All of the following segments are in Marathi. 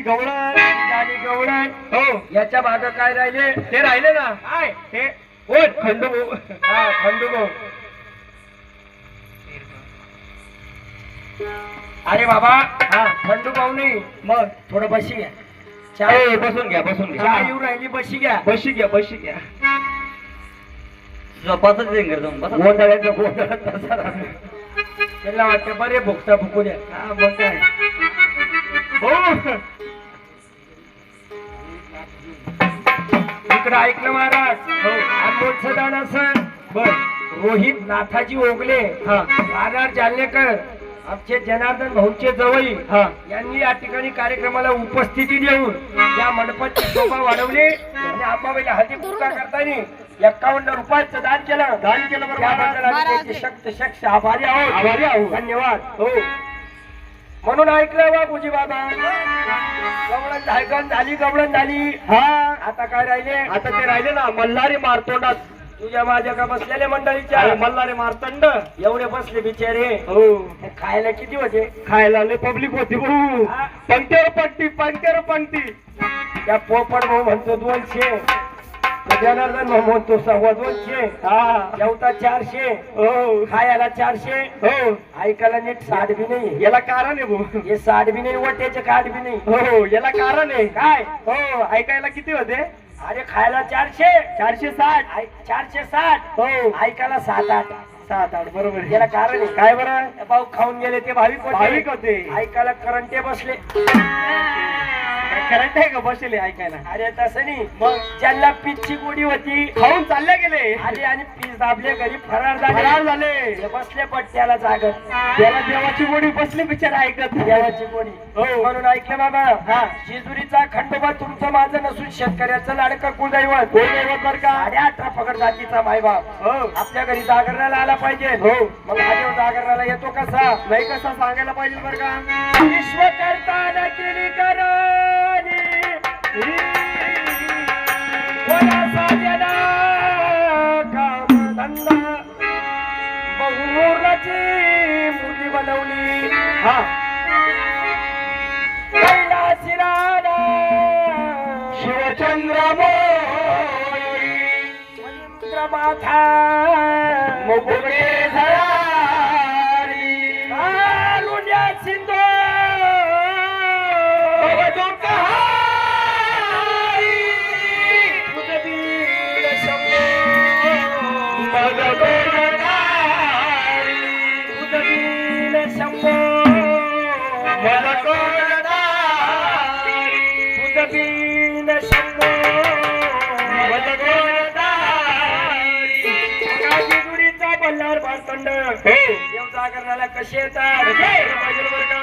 श्रीकृष्णाची गवळण आणि गवळण. हो. याच्या माग काय राहिले? ते राहिले ना? काय? हे ओय खंडू हा खंडूभाऊ अरे बाबा हा खंडू भाऊ नाही. मग थोडं बशी घ्या. ए, बसून घ्या बसून चहा घ्या येऊ राहिली बशी घ्या. बशी घ्या बशी घ्या. झोपातच येईन घरी जाऊन बसा. गोंधळाचा गोंधळ तसा राहतो. त्यांना वाटतं बरे भुकता भुकू द्या. हा मग काय? हो इकडं ऐकलं महाराज? हो अनमोल सदाना सर बर रोहित नाथाजी ओगले. हा राहणार जालनेकर. आमचे जनार्दन भाऊचे जवई. हा यांनी या ठिकाणी कार्यक्रमाला उपस्थिती देऊन या मंडपाची शोभा वाढवली आणि आंबाबाईला हळदी कुंका करताना एक्कावन्न रुपयाचं दान केलं. दान केलं बरं त्याबद्दल आम्ही त्यांचे शक्त शक्ष आभारी आहोत. आभारी आहोत. धन्यवाद. हो. म्हणून ऐकलं बा गुजी बाबा गवळण झायगण झाली गवळण झाली. हा. आता काय राहिले? आता ते राहिले ना मल्हारी मारतोंडात. तुझ्या माझ्या का बसलेल्या अरे मंडळीच्या मल्हारी मारतंड. एवढे बसले बिचारे. हो. खायला किती होते? खायला लय पब्लिक होती. हा. पंक्ती पंक्तीवर पंक्ती. त्या पोपट भाऊ म्हणतो दोनशे. जनार्दन भाऊ म्हणतो सव्वा दोनशे. हा. जेवता चारशे. हो. खायला चारशे. हो. ऐकायला नीट साठ बी नाही. याला कारण आहे भाऊ. हे साठ बी नाही वट्याचे काठ बी नाही. हो याला कारण आहे. काय? हो ऐकायला किती होते? अरे खायला चारशे. चारशे साठ. चारशे साठ. हो. ऐकायला सात आठ. सात आठ बरोबर. याला कारण आहे. काय बरं? भाऊ खाऊन गेले ते भाविक भाविक होते. ऐकायला करंटे बसले. करंट आहे का बसले ऐकायला? अरे तसं नाही. मग? ज्यांना पीचची गोडी होती खाऊन चालले गेले. आले आणि पीस दाबले घरी फरार झाले. फरार झाले. हे बसले पट्ट्याला जागत. त्याला देवाची गोडी बसली बिचारा ऐकत. देवाची गोडी. हो. म्हणून ऐकलं बाबा हा. जेजुरीचा खंडोबा तुमचं माझं नसून शेतकऱ्याचं लाडकं कुलदैवत. कुलदैवत बरं का? साडे अठरा पकड जातीचा मायबाप. हो. आपल्या घरी जागरणाला आला पाहिजे. हो. मग हा देव जागरणाला येतो कसा? नाही कसा सांगायला पाहिजे बरं का? विश्वकर्ता केली करानी श्रीचंदा भातंड देव जागरणाला कसे येतात? पाहिजे का?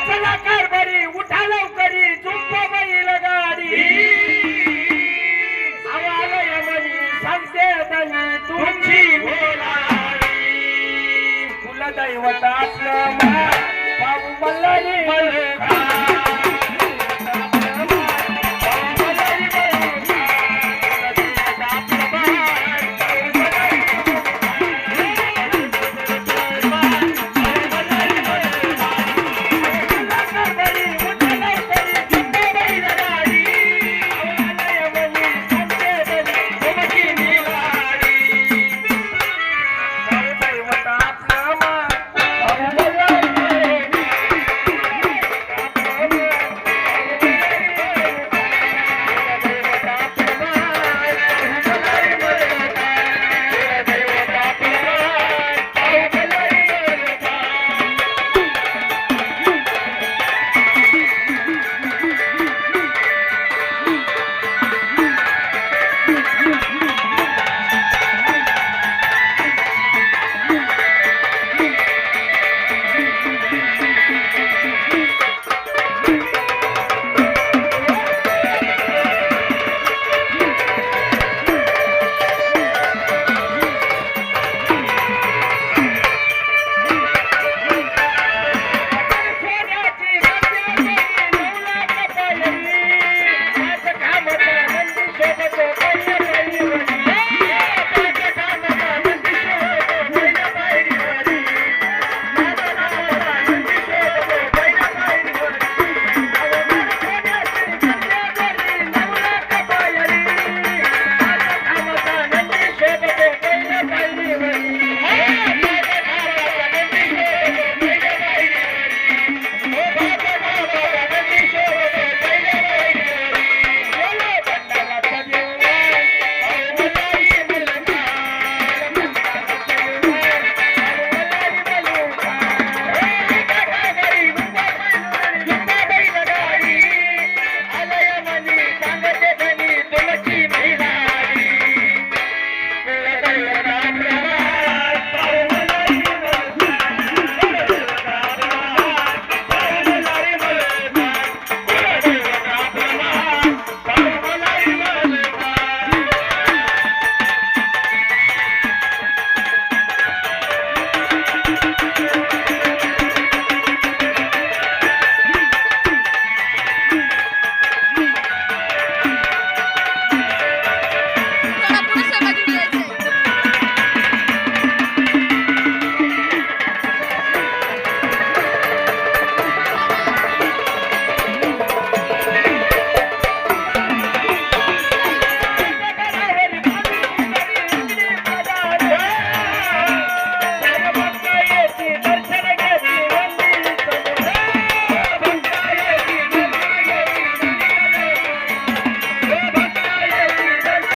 चला कारभारी उठा लवकरी झुंप बैल गाडी आवाज यमनी सांगते धनी तुमची कुलदैवत आपलं बाबू पाहू